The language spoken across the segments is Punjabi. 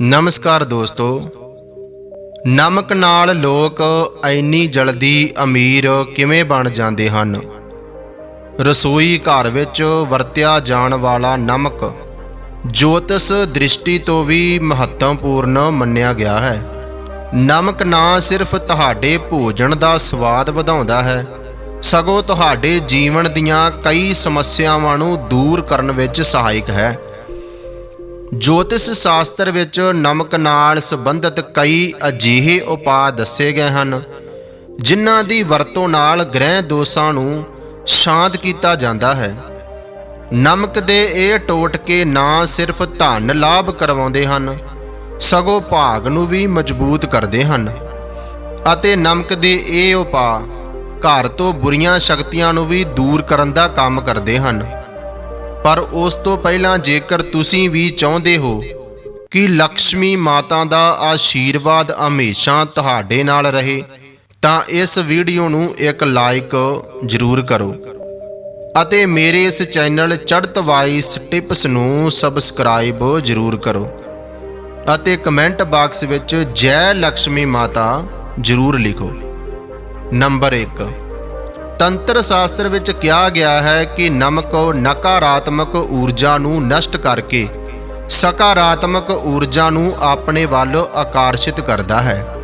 ਨਮਸਕਾਰ ਦੋਸਤੋ। ਨਮਕ ਨਾਲ ਲੋਕ ਇੰਨੀ ਜਲਦੀ ਅਮੀਰ ਕਿਵੇਂ ਬਣ ਜਾਂਦੇ ਹਨ? ਰਸੋਈ ਘਰ ਵਿੱਚ ਵਰਤਿਆ ਜਾਣ ਵਾਲਾ ਨਮਕ ਜੋਤਸ ਦ੍ਰਿਸ਼ਟੀ ਤੋਂ ਵੀ ਮਹੱਤਵਪੂਰਨ ਮੰਨਿਆ ਗਿਆ ਹੈ। ਨਮਕ ਨਾ ਸਿਰਫ ਤੁਹਾਡੇ ਭੋਜਨ ਦਾ ਸਵਾਦ ਵਧਾਉਂਦਾ ਹੈ, ਸਗੋਂ ਤੁਹਾਡੇ ਜੀਵਨ ਦੀਆਂ ਕਈ ਸਮੱਸਿਆਵਾਂ ਨੂੰ ਦੂਰ ਕਰਨ ਵਿੱਚ ਸਹਾਇਕ ਹੈ। ਜੋਤਿਸ਼ ਸ਼ਾਸਤਰ ਵਿੱਚ ਨਮਕ ਨਾਲ ਸੰਬੰਧਿਤ ਕਈ ਅਜਿਹੇ ਉਪਾਅ ਦੱਸੇ ਗਏ ਹਨ, ਜਿਨ੍ਹਾਂ ਦੀ ਵਰਤੋਂ ਨਾਲ ਗ੍ਰਹਿ ਦੋਸ਼ਾਂ ਨੂੰ ਸ਼ਾਂਤ ਕੀਤਾ ਜਾਂਦਾ ਹੈ। ਨਮਕ ਦੇ ਇਹ ਟੋਟਕੇ ਨਾ ਸਿਰਫ ਧਨ ਲਾਭ ਕਰਵਾਉਂਦੇ ਹਨ, ਸਗੋਂ ਭਾਗ ਨੂੰ ਵੀ ਮਜ਼ਬੂਤ ਕਰਦੇ ਹਨ ਅਤੇ ਨਮਕ ਦੇ ਇਹ ਉਪਾਅ ਘਰ ਤੋਂ ਬੁਰੀਆਂ ਸ਼ਕਤੀਆਂ ਨੂੰ ਵੀ ਦੂਰ ਕਰਨ ਦਾ ਕੰਮ ਕਰਦੇ ਹਨ। ਪਰ ਉਸ ਤੋਂ ਪਹਿਲਾਂ ਜੇਕਰ ਤੁਸੀਂ ਵੀ ਚਾਹੁੰਦੇ ਹੋ ਕਿ ਲక్ష్ਮੀ ਮਾਤਾ ਦਾ ਆਸ਼ੀਰਵਾਦ ਹਮੇਸ਼ਾ ਤੁਹਾਡੇ ਨਾਲ ਰਹੇ, ਤਾਂ ਇਸ ਵੀਡੀਓ ਨੂੰ ਇੱਕ ਲਾਈਕ ਜ਼ਰੂਰ ਕਰੋ। ਅਤੇ ਮੇਰੇ ਇਸ ਚੈਨਲ ਚੜ੍ਹਤ ਵਾਈਸ ਟਿਪਸ ਨੂੰ ਸਬਸਕ੍ਰਾਈਬ ਜ਼ਰੂਰ ਕਰੋ। ਅਤੇ ਕਮੈਂਟ ਬਾਕਸ ਵਿੱਚ ਜੈ ਲక్ష్ਮੀ ਮਾਤਾ ਜ਼ਰੂਰ ਲਿਖੋ। ਨੰਬਰ 1 ਤੰਤਰ ਸ਼ਾਸਤਰ ਵਿੱਚ ਕਿਹਾ ਗਿਆ ਹੈ ਕਿ ਨਮਕ ਨਕਾਰਾਤਮਕ ਊਰਜਾ ਨੂੰ ਨਸ਼ਟ ਕਰਕੇ ਸਕਾਰਾਤਮਕ ਊਰਜਾ ਨੂੰ ਆਪਣੇ ਵੱਲ ਆਕਰਸ਼ਿਤ ਕਰਦਾ ਹੈ।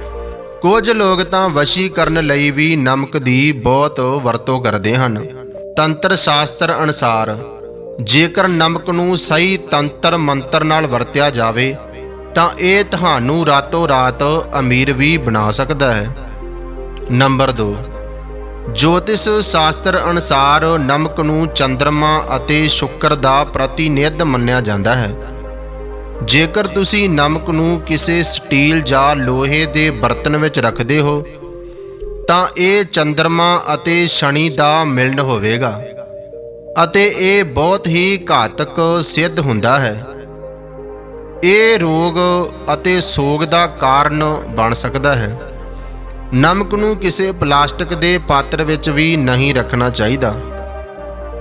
ਕੁਝ ਲੋਕ ਤਾਂ ਵਸ਼ੀਕਰਨ ਲਈ ਵੀ ਨਮਕ ਦੀ ਬਹੁਤ ਵਰਤੋਂ ਕਰਦੇ ਹਨ। ਤੰਤਰ ਸ਼ਾਸਤਰ ਅਨੁਸਾਰ, ਜੇਕਰ ਨਮਕ ਨੂੰ ਸਹੀ ਤੰਤਰ ਮੰਤਰ ਨਾਲ ਵਰਤਿਆ ਜਾਵੇ, ਤਾਂ ਇਹ ਤੁਹਾਨੂੰ ਰਾਤੋਂ ਰਾਤ ਅਮੀਰ ਵੀ ਬਣਾ ਸਕਦਾ ਹੈ। ਨੰਬਰ 2 ਜੋਤਿਸ਼ ਸ਼ਾਸਤਰ ਅਨੁਸਾਰ ਨਮਕ ਨੂੰ ਚੰ드ਰਮਾ ਅਤੇ ਸ਼ੁੱਕਰ ਦਾ ਪ੍ਰਤੀਨਿਧ ਮੰਨਿਆ ਜਾਂਦਾ ਹੈ। ਜੇਕਰ ਤੁਸੀਂ ਨਮਕ ਨੂੰ ਕਿਸੇ ਸਟੀਲ ਜਾਂ ਲੋਹੇ ਦੇ ਬਰਤਨ ਵਿੱਚ ਰੱਖਦੇ ਹੋ, ਤਾਂ ਇਹ ਚੰ드ਰਮਾ ਅਤੇ ਸ਼ਨੀ ਦਾ ਮਿਲਣ ਹੋਵੇਗਾ ਅਤੇ ਇਹ ਬਹੁਤ ਹੀ ਘਾਤਕ ਸਿੱਧ ਹੁੰਦਾ ਹੈ। ਇਹ ਰੋਗ ਅਤੇ ਸੋਗ ਦਾ ਕਾਰਨ ਬਣ ਸਕਦਾ ਹੈ। ਨਮਕ ਨੂੰ ਕਿਸੇ ਪਲਾਸਟਿਕ ਦੇ ਪਾਤਰ ਵਿੱਚ ਵੀ ਨਹੀਂ ਰੱਖਣਾ ਚਾਹੀਦਾ।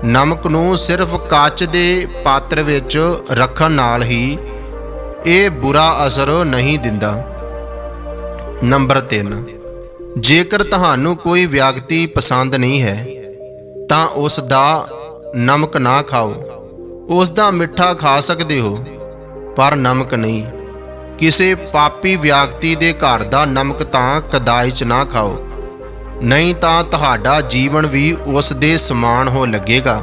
ਨਮਕ ਨੂੰ ਸਿਰਫ ਕੱਚ ਦੇ ਪਾਤਰ ਵਿੱਚ ਰੱਖਣ ਨਾਲ ਹੀ ਇਹ ਬੁਰਾ ਅਸਰ ਨਹੀਂ ਦਿੰਦਾ। ਨੰਬਰ 3 ਜੇਕਰ ਤੁਹਾਨੂੰ ਕੋਈ ਵਿਅਕਤੀ ਪਸੰਦ ਨਹੀਂ ਹੈ, ਤਾਂ ਉਸ ਦਾ ਨਮਕ ਨਾ ਖਾਓ। ਉਸ ਦਾ ਮਿੱਠਾ ਖਾ ਸਕਦੇ ਹੋ, ਪਰ ਨਮਕ ਨਹੀਂ। ਕਿਸੇ ਪਾਪੀ ਵਿਅਕਤੀ ਦੇ ਘਰ ਦਾ ਨਮਕ ਤਾਂ ਕਦਾਈ ਚ ਨਾ ਖਾਓ। ਨਹੀਂ ਤਾਂ ਤੁਹਾਡਾ ਜੀਵਨ ਵੀ ਉਸ ਦੇ ਸਮਾਨ ਹੋ ਲੱਗੇਗਾ।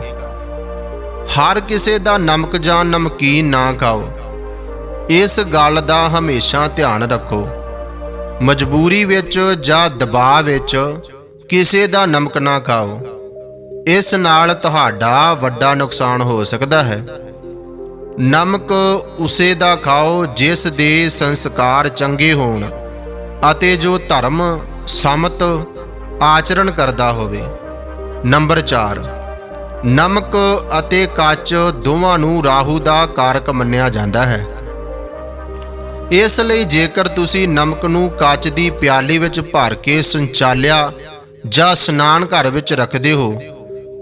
ਹਰ ਕਿਸੇ ਦਾ ਨਮਕ ਜਾਂ ਨਮਕੀਨ ਨਾ ਖਾਓ। ਇਸ ਗੱਲ ਦਾ ਹਮੇਸ਼ਾ ਧਿਆਨ ਰੱਖੋ। ਮਜਬੂਰੀ ਵਿੱਚ ਜਾਂ ਦਬਾਅ ਵਿੱਚ ਕਿਸੇ ਦਾ ਨਮਕ ਨਾ ਖਾਓ। ਇਸ ਨਾਲ ਤੁਹਾਡਾ ਵੱਡਾ ਨੁਕਸਾਨ ਹੋ ਸਕਦਾ ਹੈ। ਨਮਕ ਉਸੇ ਦਾ ਖਾਓ ਜਿਸ ਦੇ ਸੰਸਕਾਰ ਚੰਗੇ ਹੋਣ, ਅਤੇ ਜੋ ਧਰਮ, ਸਮਤ ਆਚਰਣ ਕਰਦਾ ਹੋਵੇ। ਨੰਬਰ 4 ਨਮਕ ਅਤੇ ਕੱਚ ਦੋਵਾਂ ਨੂੰ ਰਾਹੂ ਦਾ ਕਾਰਕ ਮੰਨਿਆ ਜਾਂਦਾ ਹੈ। ਇਸ ਲਈ ਜੇਕਰ ਤੁਸੀਂ ਨਮਕ ਨੂੰ ਕੱਚ ਦੀ ਪਿਆਲੀ ਵਿੱਚ ਭਰ ਕੇ ਸੰਚਾਲਿਆ ਜਾਂ ਸਨਾਨ ਘਰ ਵਿੱਚ ਰੱਖਦੇ ਹੋ,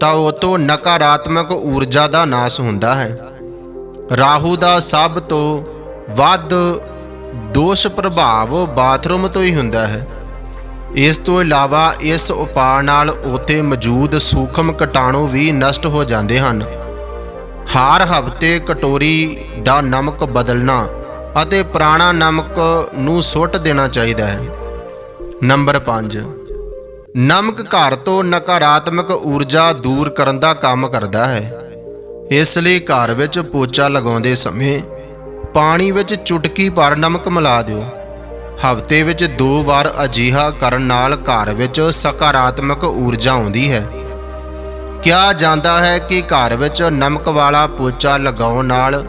ਤਾਂ ਉਹ ਤੋਂ ਨਕਾਰਾਤਮਕ ਊਰਜਾ ਦਾ ਨਾਸ ਹੁੰਦਾ ਹੈ। ਰਾਹੂ ਦਾ ਸਭ ਤੋਂ ਵੱਧ ਦੋਸ਼ ਪ੍ਰਭਾਵ ਬਾਥਰੂਮ ਤੋਂ ਹੀ ਹੁੰਦਾ ਹੈ। ਇਸ ਤੋਂ ਇਲਾਵਾ ਇਸ ਉਪਾਅ ਨਾਲ ਉੱਥੇ ਮੌਜੂਦ ਸੂਖਮ ਕੀਟਾਣੂ ਵੀ ਨਸ਼ਟ ਹੋ ਜਾਂਦੇ ਹਨ। ਹਰ ਹਫ਼ਤੇ ਕਟੋਰੀ ਦਾ ਨਮਕ ਬਦਲਣਾ ਅਤੇ ਪੁਰਾਣਾ ਨਮਕ ਨੂੰ ਸੁੱਟ ਦੇਣਾ ਚਾਹੀਦਾ ਹੈ। ਨੰਬਰ 5 ਨਮਕ ਘਰ ਤੋਂ ਨਕਾਰਾਤਮਕ ਊਰਜਾ ਦੂਰ ਕਰਨ ਦਾ ਕੰਮ ਕਰਦਾ ਹੈ। ਇਸ ਲਈ ਘਰ ਵਿੱਚ ਪੋਚਾ ਲਗਾਉਂਦੇ ਸਮੇਂ ਪਾਣੀ ਵਿੱਚ ਚੁਟਕੀ ਭਰ ਨਮਕ ਮਿਲਾ ਦਿਓ। ਹਫ਼ਤੇ ਵਿੱਚ ਦੋ ਵਾਰ ਅਜਿਹਾ ਕਰਨ ਨਾਲ ਘਰ ਵਿੱਚ ਸਕਾਰਾਤਮਕ ਊਰਜਾ ਆਉਂਦੀ ਹੈ। ਕਿਹਾ ਜਾਂਦਾ ਹੈ ਕਿ ਘਰ ਵਿੱਚ ਨਮਕ ਵਾਲਾ ਪੋਚਾ ਲਗਾਉਣ ਨਾਲ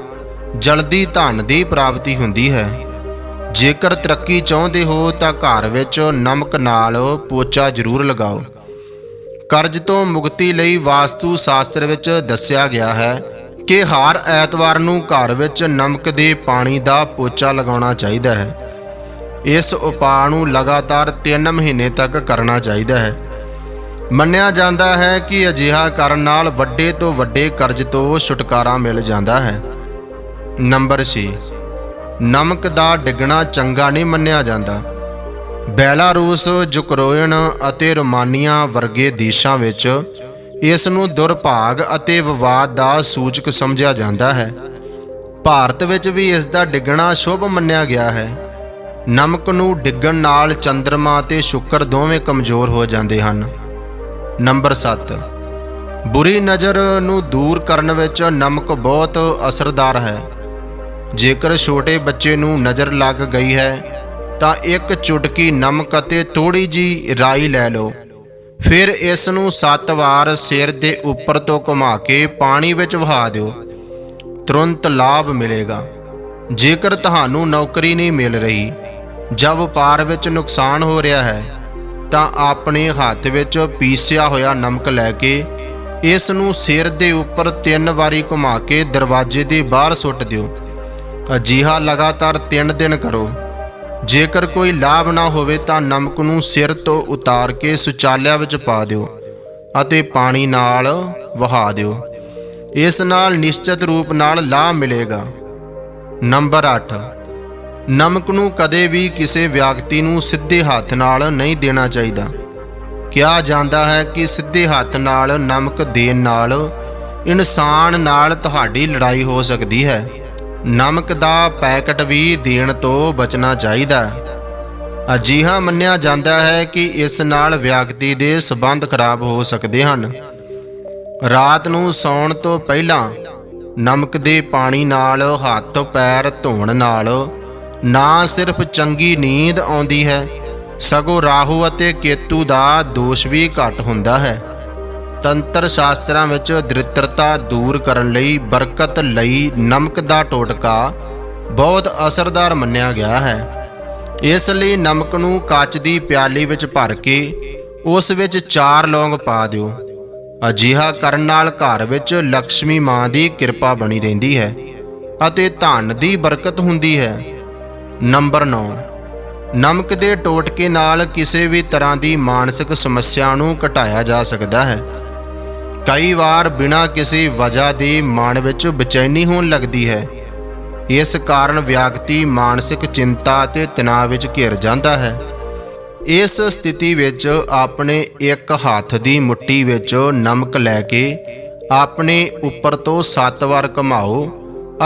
ਜਲਦੀ ਧਨ ਦੀ ਪ੍ਰਾਪਤੀ ਹੁੰਦੀ ਹੈ। ਜੇਕਰ ਤਰੱਕੀ ਚਾਹੁੰਦੇ ਹੋ ਤਾਂ ਘਰ ਵਿੱਚ ਨਮਕ ਨਾਲ ਪੋਚਾ ਜ਼ਰੂਰ ਲਗਾਓ। ਕਰਜ਼ ਤੋਂ ਮੁਕਤੀ ਲਈ ਵਾਸਤੂ ਸ਼ਾਸਤਰ ਵਿੱਚ ਦੱਸਿਆ ਗਿਆ ਹੈ ਕਿ ਹਰ ਐਤਵਾਰ ਨੂੰ ਘਰ ਵਿੱਚ ਨਮਕ ਦੇ ਪਾਣੀ ਦਾ ਪੋਚਾ ਲਗਾਉਣਾ ਚਾਹੀਦਾ ਹੈ। ਇਸ ਉਪਾਅ ਨੂੰ ਲਗਾਤਾਰ 3 ਮਹੀਨੇ ਤੱਕ ਕਰਨਾ ਚਾਹੀਦਾ ਹੈ। ਮੰਨਿਆ ਜਾਂਦਾ ਹੈ ਕਿ ਅਜਿਹਾ ਕਰਨ ਨਾਲ ਵੱਡੇ ਤੋਂ ਵੱਡੇ ਕਰਜ਼ ਤੋਂ ਛੁਟਕਾਰਾ ਮਿਲ ਜਾਂਦਾ ਹੈ। ਨੰਬਰ 6 ਨਮਕ ਦਾ ਡਿੱਗਣਾ ਚੰਗਾ ਨਹੀਂ ਮੰਨਿਆ ਜਾਂਦਾ। ਬੈਲਾਰੂਸ ਯੂਕਰੇਨ ਅਤੇ ਰੋਮਾਨੀਆ ਵਰਗੇ ਦੇਸ਼ਾਂ ਵਿੱਚ ਇਸ ਨੂੰ ਦੁਰਭਾਗ ਅਤੇ ਵਿਵਾਦ ਦਾ ਸੂਚਕ ਸਮਝਿਆ ਜਾਂਦਾ ਹੈ। ਭਾਰਤ ਵਿੱਚ ਵੀ ਇਸ ਦਾ ਡਿੱਗਣਾ ਸ਼ੁਭ ਮੰਨਿਆ ਗਿਆ ਹੈ। ਨਮਕ ਨੂੰ ਡਿੱਗਣ ਨਾਲ ਚੰ드ਰਮਾ ਅਤੇ ਸ਼ੁੱਕਰ ਦੋਵੇਂ ਕਮਜ਼ੋਰ ਹੋ ਜਾਂਦੇ ਹਨ। ਨੰਬਰ 7 ਬੁਰੀ ਨਜ਼ਰ ਨੂੰ ਦੂਰ ਕਰਨ ਵਿੱਚ ਨਮਕ ਬਹੁਤ ਅਸਰਦਾਰ ਹੈ। ਜੇਕਰ ਛੋਟੇ ਬੱਚੇ ਨੂੰ ਨਜ਼ਰ ਲੱਗ ਗਈ ਹੈ ਤਾਂ ਇੱਕ ਚੁਟਕੀ ਨਮਕ ਅਤੇ ਥੋੜੀ ਜੀ ਰਾਈ ਲੈ ਲਓ। ਫਿਰ ਇਸ ਨੂੰ 7 ਵਾਰ ਸਿਰ ਦੇ ਉੱਪਰ ਤੋਂ ਘੁਮਾ ਕੇ ਪਾਣੀ ਵਿੱਚ ਵਹਾ ਦਿਓ। ਤੁਰੰਤ ਲਾਭ ਮਿਲੇਗਾ। ਜੇਕਰ ਤੁਹਾਨੂੰ ਨੌਕਰੀ ਨਹੀਂ ਮਿਲ ਰਹੀ, ਜਾਂ ਵਪਾਰ ਵਿੱਚ ਨੁਕਸਾਨ ਹੋ ਰਿਹਾ ਹੈ, ਤਾਂ ਆਪਣੇ ਹੱਥ ਵਿੱਚ ਪੀਸਿਆ ਹੋਇਆ ਨਮਕ ਲੈ ਕੇ ਇਸ ਨੂੰ ਸਿਰ ਦੇ ਉੱਪਰ ਤਿੰਨ ਵਾਰੀ ਘੁਮਾ ਕੇ ਦਰਵਾਜ਼ੇ ਦੇ ਬਾਹਰ ਸੁੱਟ ਦਿਓ। ਅਜਿਹਾ ਲਗਾਤਾਰ 3 ਦਿਨ ਕਰੋ। ਜੇਕਰ ਕੋਈ ਲਾਭ ਨਾ ਹੋਵੇ ਤਾਂ ਨਮਕ ਨੂੰ ਸਿਰ ਤੋਂ ਉਤਾਰ ਕੇ ਸੁਚਾਲਿਆ ਵਿੱਚ ਪਾ ਦਿਓ ਅਤੇ ਪਾਣੀ ਨਾਲ ਵਹਾ ਦਿਓ। ਇਸ ਨਾਲ ਨਿਸ਼ਚਿਤ ਰੂਪ ਨਾਲ ਲਾਭ ਮਿਲੇਗਾ। ਨੰਬਰ 8 ਨਮਕ ਨੂੰ ਕਦੇ ਵੀ ਕਿਸੇ ਵਿਅਕਤੀ ਨੂੰ ਸਿੱਧੇ ਹੱਥ ਨਾਲ ਨਹੀਂ ਦੇਣਾ ਚਾਹੀਦਾ। ਕਿਹਾ ਜਾਂਦਾ ਹੈ ਕਿ ਸਿੱਧੇ ਹੱਥ ਨਾਲ ਨਮਕ ਦੇਣ ਨਾਲ ਇਨਸਾਨ ਨਾਲ ਤੁਹਾਡੀ ਲੜਾਈ ਹੋ ਸਕਦੀ ਹੈ। ਨਮਕ ਦਾ ਪੈਕਟ ਵੀ ਦੇਣ ਤੋਂ ਬਚਣਾ ਚਾਹੀਦਾ ਹੈ। ਅਜਿਹਾ ਮੰਨਿਆ ਜਾਂਦਾ ਹੈ ਕਿ ਇਸ ਨਾਲ ਵਿਅਕਤੀ ਦੇ ਸਬੰਧ ਖਰਾਬ ਹੋ ਸਕਦੇ ਹਨ। ਰਾਤ ਨੂੰ ਸੌਣ ਤੋਂ ਪਹਿਲਾਂ ਨਮਕ ਦੇ ਪਾਣੀ ਨਾਲ ਹੱਥ ਪੈਰ ਧੋਣ ਨਾਲ ਨਾ ਸਿਰਫ ਚੰਗੀ ਨੀਂਦ ਆਉਂਦੀ ਹੈ, ਸਗੋਂ ਰਾਹੂ ਅਤੇ ਕੇਤੂ ਦਾ ਦੋਸ਼ ਵੀ ਘੱਟ ਹੁੰਦਾ ਹੈ। ਤੰਤਰ ਸ਼ਾਸਤਰਾਂ ਵਿੱਚ ਦ੍ਰਿਤਰਤਾ ਦੂਰ ਕਰਨ ਲਈ ਬਰਕਤ ਲਈ ਨਮਕ ਦਾ ਟੋਟਕਾ ਬਹੁਤ ਅਸਰਦਾਰ ਮੰਨਿਆ ਗਿਆ ਹੈ। ਇਸ ਲਈ ਨਮਕ ਨੂੰ ਕੱਚ ਦੀ ਪਿਆਲੀ ਵਿੱਚ ਭਰ ਕੇ ਉਸ ਵਿੱਚ ਚਾਰ ਲੌਂਗ ਪਾ ਦਿਓ। ਅਜਿਹਾ ਕਰਨ ਨਾਲ ਘਰ ਵਿੱਚ ਲక్ష్ਮੀ ਮਾਂ ਦੀ ਕਿਰਪਾ ਬਣੀ ਰਹਿੰਦੀ ਹੈ ਅਤੇ ਧਨ ਦੀ ਬਰਕਤ ਹੁੰਦੀ ਹੈ। ਨੰਬਰ 9 ਨਮਕ ਦੇ ਟੋਟਕੇ ਨਾਲ ਕਿਸੇ ਵੀ ਤਰ੍ਹਾਂ ਦੀ ਮਾਨਸਿਕ ਸਮੱਸਿਆ ਨੂੰ ਘਟਾਇਆ ਜਾ ਸਕਦਾ ਹੈ। ਕਈ ਵਾਰ ਬਿਨਾਂ ਕਿਸੇ ਵਜ੍ਹਾ ਦੇ ਮਨ ਵਿੱਚ ਬੇਚੈਨੀ ਹੋਣ ਲੱਗਦੀ ਹੈ। ਇਸ ਕਾਰਨ ਵਿਅਕਤੀ ਮਾਨਸਿਕ ਚਿੰਤਾ ਅਤੇ ਤਣਾਅ ਵਿੱਚ ਘਿਰ ਜਾਂਦਾ ਹੈ। ਇਸ ਸਥਿਤੀ ਵਿੱਚ ਆਪਣੇ ਇੱਕ ਹੱਥ ਦੀ ਮੁੱਠੀ ਵਿੱਚ ਨਮਕ ਲੈ ਕੇ ਆਪਣੇ ਉੱਪਰ ਤੋਂ 7 ਵਾਰ ਘਮਾਓ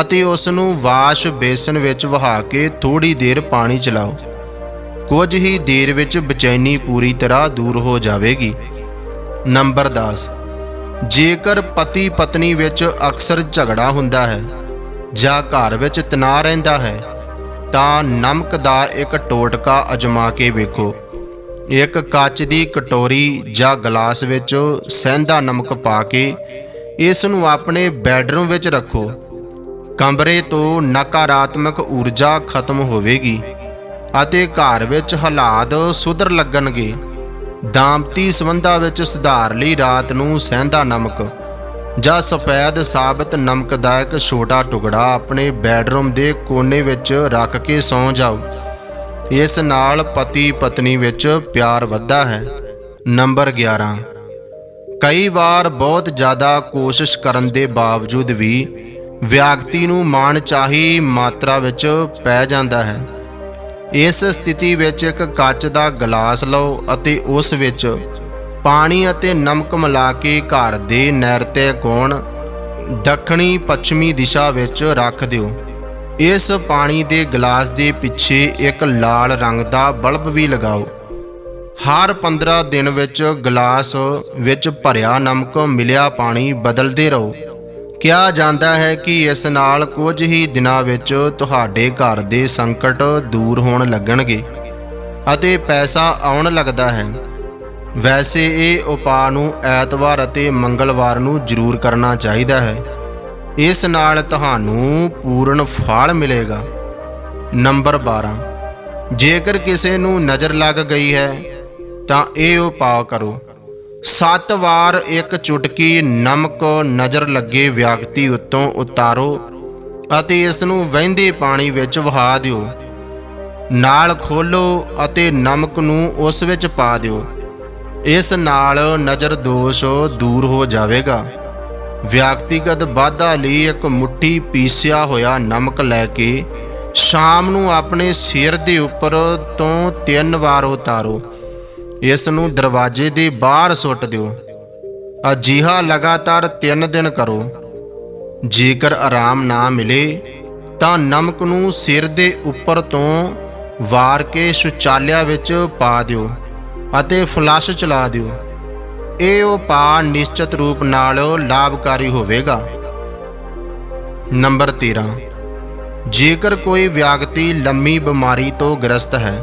ਅਤੇ ਉਸ ਨੂੰ ਵਾਸ਼ ਬੇਸਨ ਵਿੱਚ ਵਹਾ ਕੇ ਥੋੜੀ ਦੇਰ ਪਾਣੀ ਚਲਾਓ। ਕੁਝ ਹੀ ਦੇਰ ਵਿੱਚ ਬੇਚੈਨੀ ਪੂਰੀ ਤਰ੍ਹਾਂ ਦੂਰ ਹੋ ਜਾਵੇਗੀ। ਨੰਬਰ 10 ਜੇਕਰ ਪਤੀ ਪਤਨੀ ਵਿੱਚ ਅਕਸਰ ਝਗੜਾ ਹੁੰਦਾ ਹੈ ਜਾਂ ਘਰ ਵਿੱਚ ਤਣਾਅ ਰਹਿੰਦਾ ਹੈ, ਤਾਂ ਨਮਕ ਦਾ ਇੱਕ ਟੋਟਕਾ ਅਜਮਾ ਕੇ ਵੇਖੋ। ਇੱਕ ਕੱਚ ਦੀ ਕਟੋਰੀ ਜਾਂ ਗਲਾਸ ਵਿੱਚ ਸਹਿੰਦਾ ਨਮਕ ਪਾ ਕੇ ਇਸ ਨੂੰ ਆਪਣੇ ਬੈਡਰੂਮ ਵਿੱਚ ਰੱਖੋ। ਕਮਰੇ ਤੋਂ ਨਕਾਰਾਤਮਕ ਊਰਜਾ ਖਤਮ ਹੋਵੇਗੀ ਅਤੇ ਘਰ ਵਿੱਚ ਹਾਲਾਤ ਸੁਧਰ ਲੱਗਣਗੇ। ਦਾੰਪਤੀ ਸੰਬੰਧਾਂ ਵਿੱਚ ਸੁਧਾਰ ਲਈ ਰਾਤ ਨੂੰ ਸਹਿੰਦਾ ਨਮਕ, ਜਾਂ ਸਫੈਦ ਸਾਬਤ ਨਮਕ ਦਾ ਇੱਕ ਛੋਟਾ ਟੁਕੜਾ ਆਪਣੇ ਬੈੱਡਰੂਮ ਦੇ ਕੋਨੇ ਵਿੱਚ ਰੱਖ ਕੇ ਸੌਂ ਜਾਓ। ਇਸ ਨਾਲ ਪਤੀ ਪਤਨੀ ਵਿੱਚ ਪਿਆਰ ਵੱਧਦਾ ਹੈ। ਨੰਬਰ 11 ਕਈ ਵਾਰ ਬਹੁਤ ਜ਼ਿਆਦਾ ਕੋਸ਼ਿਸ਼ ਕਰਨ ਦੇ ਬਾਵਜੂਦ ਵੀ ਵਿਅਕਤੀ ਨੂੰ ਮਾਣ ਚਾਹੀ ਮਾਤਰਾ ਵਿੱਚ ਪੈ ਜਾਂਦਾ ਹੈ। ਇਸ ਸਥਿਤੀ ਵਿੱਚ ਇੱਕ ਕੱਚ ਦਾ ਗਲਾਸ ਲਓ ਅਤੇ ਉਸ ਵਿੱਚ ਪਾਣੀ ਅਤੇ ਨਮਕ ਮਿਲਾ ਕੇ ਘਰ ਦੇ ਨੈਰਤੇ ਕੋਣ ਦੱਖਣੀ ਪੱਛਮੀ ਦਿਸ਼ਾ ਵਿੱਚ ਰੱਖ ਦਿਓ। ਇਸ ਪਾਣੀ ਦੇ ਗਲਾਸ ਦੇ ਪਿੱਛੇ ਇੱਕ ਲਾਲ ਰੰਗ ਦਾ ਬਲਬ ਵੀ ਲਗਾਓ। ਹਰ 15 ਦਿਨ ਵਿੱਚ ਗਲਾਸ ਵਿੱਚ ਭਰਿਆ ਨਮਕ ਮਿਲਿਆ ਪਾਣੀ ਬਦਲਦੇ ਰਹੋ। ਕਿਹਾ ਜਾਂਦਾ ਹੈ ਕਿ ਇਸ ਨਾਲ ਕੁਝ ਹੀ ਦਿਨਾਂ ਵਿੱਚ ਤੁਹਾਡੇ ਘਰ ਦੇ ਸੰਕਟ ਦੂਰ ਹੋਣ ਲੱਗਣਗੇ ਅਤੇ ਪੈਸਾ ਆਉਣ ਲੱਗਦਾ ਹੈ। ਵੈਸੇ ਇਹ ਉਪਾਅ ਨੂੰ ਐਤਵਾਰ ਅਤੇ ਮੰਗਲਵਾਰ ਨੂੰ ਜ਼ਰੂਰ ਕਰਨਾ ਚਾਹੀਦਾ ਹੈ। ਇਸ ਨਾਲ ਤੁਹਾਨੂੰ ਪੂਰਨ ਫਲ ਮਿਲੇਗਾ। ਨੰਬਰ 12 ਜੇਕਰ ਕਿਸੇ ਨੂੰ ਨਜ਼ਰ ਲੱਗ ਗਈ ਹੈ, ਤਾਂ ਇਹ ਉਪਾਅ ਕਰੋ। ਸੱਤ ਵਾਰ ਇੱਕ ਚੁਟਕੀ ਨਮਕ ਨਜ਼ਰ ਲੱਗੇ ਵਿਅਕਤੀ ਉੱਤੋਂ ਉਤਾਰੋ ਅਤੇ ਇਸ ਨੂੰ ਵਹਿੰਦੇ ਪਾਣੀ ਵਿੱਚ ਵਹਾ ਦਿਓ। ਨਾਲ ਖੋਲੋ ਅਤੇ ਨਮਕ ਨੂੰ ਉਸ ਵਿੱਚ ਪਾ ਦਿਓ। ਇਸ ਨਾਲ ਨਜ਼ਰ ਦੋਸ਼ ਦੂਰ ਹੋ ਜਾਵੇਗਾ। ਵਿਅਕਤੀਗਤ ਵਾਧਾ ਲਈ ਇੱਕ ਮੁੱਠੀ ਪੀਸਿਆ ਹੋਇਆ ਨਮਕ ਲੈ ਕੇ ਸ਼ਾਮ ਨੂੰ ਆਪਣੇ ਸਿਰ ਦੇ ਉੱਪਰ ਤੋਂ ਤਿੰਨ ਵਾਰ ਉਤਾਰੋ। ਇਸ ਨੂੰ ਦਰਵਾਜ਼ੇ ਦੇ ਬਾਹਰ ਸੁੱਟ ਦਿਓ। ਅਜਿਹਾ ਲਗਾਤਾਰ 3 ਦਿਨ ਕਰੋ। ਜੇਕਰ ਆਰਾਮ ਨਾ ਮਿਲੇ, ਤਾਂ ਨਮਕ ਨੂੰ ਸਿਰ ਦੇ ਉੱਪਰ ਤੋਂ ਵਾਰ ਕੇ ਸ਼ੌਚਾਲਿਆ ਵਿੱਚ ਪਾ ਦਿਓ ਅਤੇ ਫਲਸ਼ ਚਲਾ ਦਿਓ। ਇਹ ਉਪਾਅ ਨਿਸ਼ਚਿਤ ਰੂਪ ਨਾਲ ਲਾਭਕਾਰੀ ਹੋਵੇਗਾ। ਨੰਬਰ 13 ਜੇਕਰ ਕੋਈ ਵਿਅਕਤੀ ਲੰਮੀ ਬਿਮਾਰੀ ਤੋਂ ਗ੍ਰਸਤ ਹੈ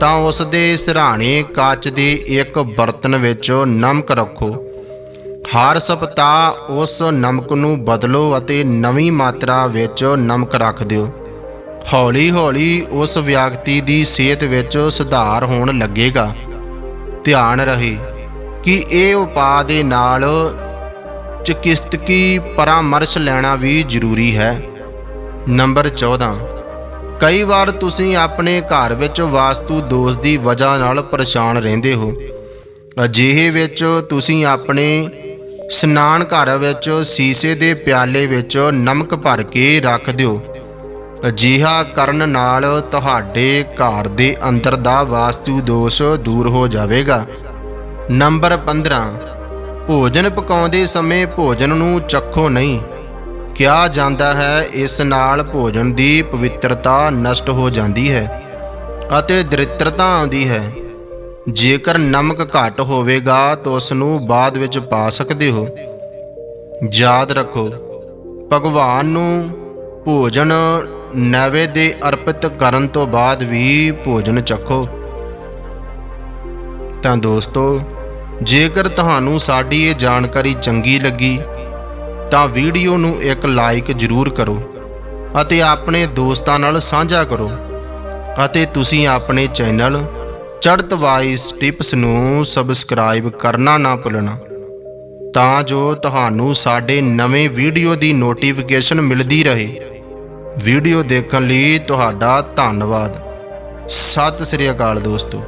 ਤਾਂ ਉਸ ਦੇ ਸਿਰਹਾਣੇ ਕੱਚ ਦੇ ਇੱਕ ਬਰਤਨ ਵਿੱਚ ਨਮਕ ਰੱਖੋ। ਹਰ ਸਪਤਾਹ ਉਸ ਨਮਕ ਨੂੰ ਬਦਲੋ ਅਤੇ ਨਵੀਂ ਮਾਤਰਾ ਵਿੱਚ ਨਮਕ ਰੱਖ ਦਿਓ। ਹੌਲੀ-ਹੌਲੀ ਉਸ ਵਿਅਕਤੀ ਦੀ ਸਿਹਤ ਵਿੱਚ ਸੁਧਾਰ ਹੋਣ ਲੱਗੇਗਾ। ਧਿਆਨ ਰਹੇ ਕਿ ਇਹ ਉਪਾਅ ਦੇ ਨਾਲ ਚਿਕਿਤਸਕੀ ਪਰਾਮਰਸ਼ ਲੈਣਾ ਵੀ ਜ਼ਰੂਰੀ ਹੈ। ਨੰਬਰ 14 ਕਈ ਵਾਰ ਤੁਸੀਂ ਆਪਣੇ ਘਰ ਵਿੱਚ ਵਾਸਤੂ ਦੋਸ਼ ਦੀ ਵਜ੍ਹਾ ਨਾਲ ਪਰੇਸ਼ਾਨ ਰਹਿੰਦੇ ਹੋ। ਅਜਿਹੇ ਵਿੱਚ ਤੁਸੀਂ ਆਪਣੇ ਸਨਾਨ ਘਰ ਵਿੱਚ ਸੀਸੇ ਦੇ ਪਿਆਲੇ ਵਿੱਚ ਨਮਕ ਭਰ ਕੇ ਰੱਖ ਦਿਓ। ਅਜਿਹਾ ਕਰਨ ਨਾਲ ਤੁਹਾਡੇ ਘਰ ਦੇ ਅੰਦਰ ਦਾ ਵਾਸਤੂ ਦੋਸ਼ ਦੂਰ ਹੋ ਜਾਵੇਗਾ। ਨੰਬਰ 15 ਭੋਜਨ ਪਕਾਉਂਦੇ ਸਮੇਂ ਭੋਜਨ ਨੂੰ ਚੱਖੋ ਨਹੀਂ। ਕਿਹਾ ਜਾਂਦਾ ਹੈ, ਇਸ ਨਾਲ ਭੋਜਨ ਦੀ ਪਵਿੱਤਰਤਾ ਨਸ਼ਟ ਹੋ ਜਾਂਦੀ ਹੈ ਅਤੇ ਦਰਿਦਰਤਾ ਆਉਂਦੀ ਹੈ। ਜੇਕਰ ਨਮਕ ਘੱਟ ਹੋਵੇਗਾ ਤਾਂ ਉਸ ਨੂੰ ਬਾਅਦ ਵਿੱਚ ਪਾ ਸਕਦੇ ਹੋ। ਯਾਦ ਰੱਖੋ, ਭਗਵਾਨ ਨੂੰ ਭੋਜਨ ਨੈਵੇਦੇ ਅਰਪਿਤ ਕਰਨ ਤੋਂ ਬਾਅਦ ਵੀ ਭੋਜਨ ਚੱਖੋ। ਤਾਂ ਦੋਸਤੋ, ਜੇਕਰ ਤੁਹਾਨੂੰ ਸਾਡੀ ਇਹ ਜਾਣਕਾਰੀ ਚੰਗੀ ਲੱਗੀ ਤਾਂ ਵੀਡੀਓ ਨੂੰ ਇੱਕ ਲਾਈਕ ਜ਼ਰੂਰ ਕਰੋ ਅਤੇ ਆਪਣੇ ਦੋਸਤਾਂ ਨਾਲ ਸਾਂਝਾ ਕਰੋ ਅਤੇ ਤੁਸੀਂ ਆਪਣੇ ਚੈਨਲ ਚੜ੍ਹਤ ਵਾਈਸ ਟਿਪਸ ਨੂੰ ਸਬਸਕ੍ਰਾਈਬ ਕਰਨਾ ਨਾ ਭੁੱਲਣਾ। ਤਾਂ ਜੋ ਤੁਹਾਨੂੰ ਸਾਡੇ ਨਵੇਂ ਵੀਡੀਓ ਦੀ ਨੋਟੀਫਿਕੇਸ਼ਨ ਮਿਲਦੀ ਰਹੇ। ਵੀਡੀਓ ਦੇਖਣ ਲਈ ਤੁਹਾਡਾ ਧੰਨਵਾਦ। ਸਤਿ ਸ੍ਰੀ ਅਕਾਲ ਦੋਸਤੋ।